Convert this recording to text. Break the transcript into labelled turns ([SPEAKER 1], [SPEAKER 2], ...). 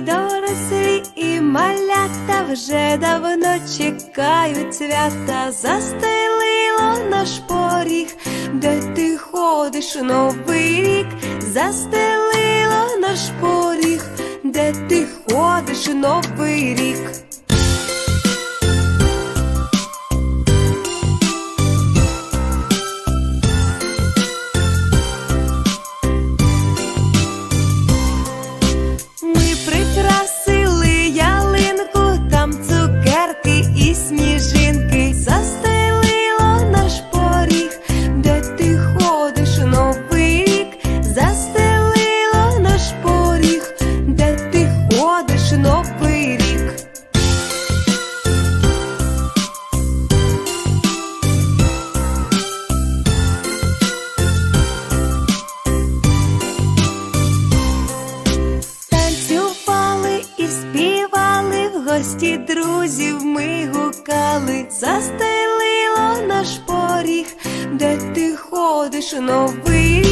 [SPEAKER 1] і дорослі, і малята вже давно чекають свята, застелило наш поріг, де ти ходиш новий рік, застелило наш поріг, де ти ходиш новий рік. Гості друзів ми гукали, застелило наш поріг, де ти ходиш новий